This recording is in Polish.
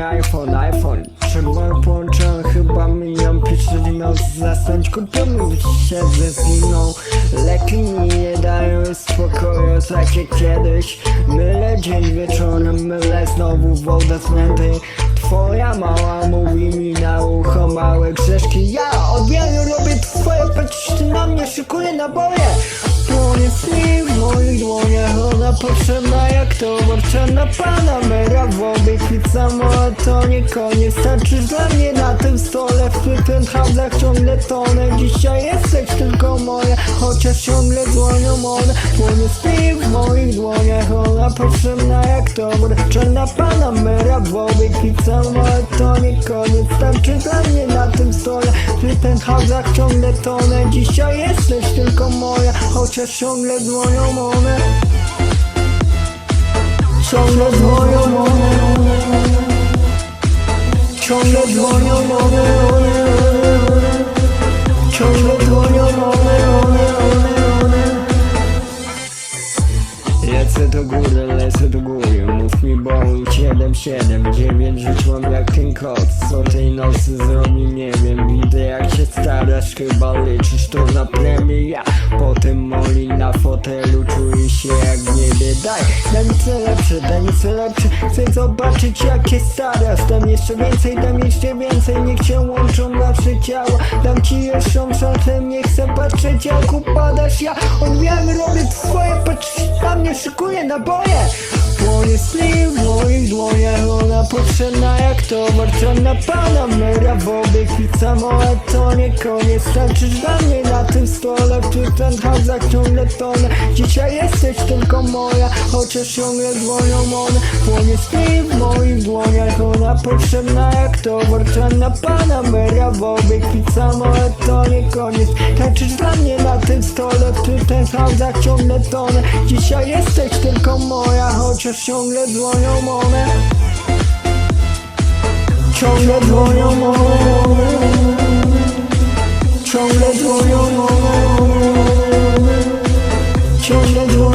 mi iPhone, iPhone. Trzymam połączę, chyba milion Pierwszy miał zasnąć, kupiony siedzę z inną Leki mi nie dają spokoju, tak jak kiedyś. Mylę dzień wieczorem, mylę znowu wodę smętej Twoja mała mówi mi na ucho małe grzeszki. Ja odmianą robię twoje, patrz ty na mnie, szykuję naboje. Płonie w moich dłoniach, ona potrzebna jak to warczana Panamera w obieg pizza moja to nie koniec. Starczysz dla mnie na tym stole W penthouse'ach ciągle tonę. Dzisiaj jesteś tylko moja Chociaż ciągle dzwonią one. Płonie śni w moich dłoniach Ona potrzebna jak to warczana Panamera w obieg pizza moja to nie koniec. Starczysz dla mnie na tym stole W penthouse'ach ciągle tonę. Dzisiaj jesteś tylko moja Chociaż ciągle dzwonią one Ciągle dzwonią one, one, one. Ciągle dzwonią one, one, one, one. Lecę do góry, lecę do góry. Mów mi Boeing 779 Żyć mam jak ten kot. Co tej nocy zrobi nie wiem. Widzę jak się starasz Chyba liczysz to na premię. Ja potem moli na fotelu Czuję się jak Daj, daj mi co lepsze, daj mi co lepsze. Chcę zobaczyć jak się Dam jeszcze więcej, dam jeszcze więcej. Niech się łączą nasze ciała. Dam ci jeszcze szansę Nie chcę patrzeć jak upadasz Ja. Odbieram, robię twoje Patrz na mnie szykuje naboje. Sli w moich dłoniach Ona potrzebna jak towar Czarna panamera w obieg Pizza moja to nie koniec. Starczysz dla mnie na tym stole W tych penthouse'ach ciągle tonę. Dzisiaj jesteś tylko moja Chociaż ciągle dzwonią one. Płonie spi w moich dłoniach. Ona potrzebna jak towar Czarna panamera. W obieg Pizza ale to nie koniec. Tańczysz dla mnie na tym stole Ty ten sam ciągle tonę. Dzisiaj jesteś tylko moja Chociaż ciągle dzwonią one. Ciągle dzwonią one. Ciągle dzwonią one. Ciągle dzwonią